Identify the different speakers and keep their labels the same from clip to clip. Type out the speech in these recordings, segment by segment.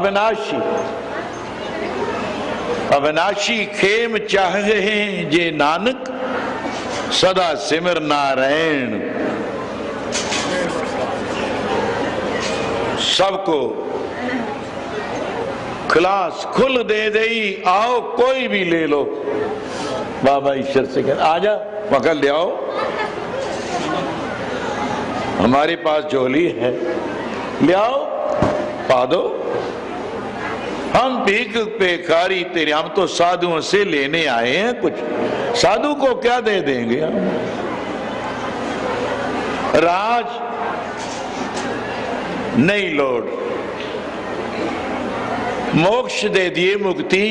Speaker 1: अविनाशी। अविनाशी खेम चाह हैं जे नानक, सदा सिमर नारायण। सबको खलास खुल दे दई, आओ कोई भी ले लो। बाबा ईश्वर से कह आजा पकड़ ले आओ। हमारे पास झोली है, ले आओ, पा दो। हम भीख पे खारी तेरे, हम तो साधुओं से लेने आए हैं कुछ। साधु को क्या दे देंगे हम? राज नहीं लौट। मोक्ष दे दिए मुक्ति,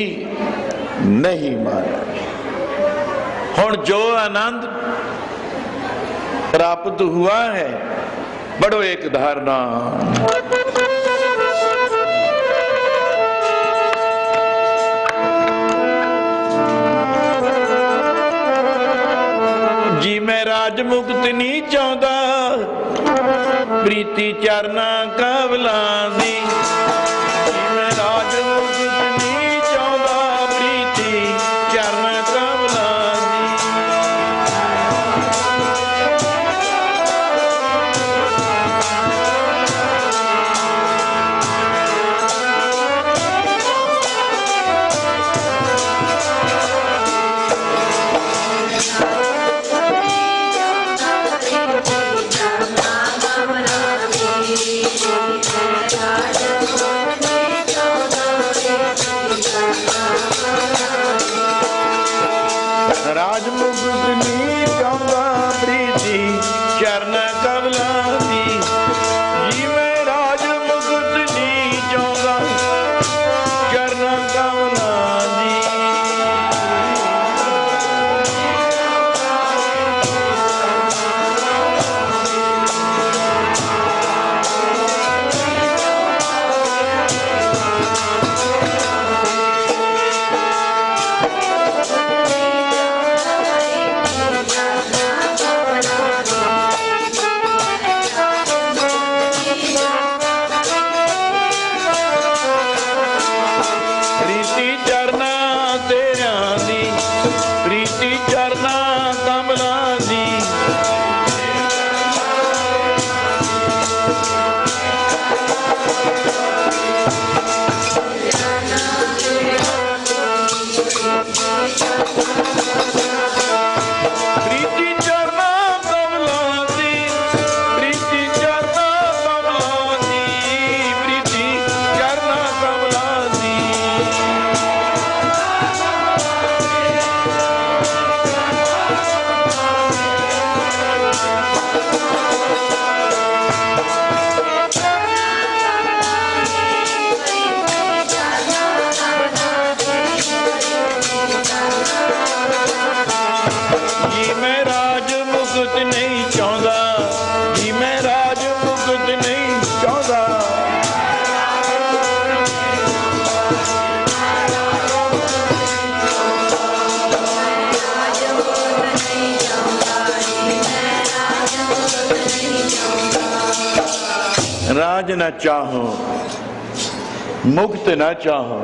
Speaker 1: नहीं महाराज हूँ जो आनंद प्राप्त हुआ है, बड़ो एक धारणा। ਮੁਕਤ ਨਹੀਂ ਚਾਹੁੰਦਾ। ਪ੍ਰੀਤੀ ਚਰਨਾ ਕਵਲਾਂ ਦੀ राजमो love. राज न चाहो मुक्त न चाहो।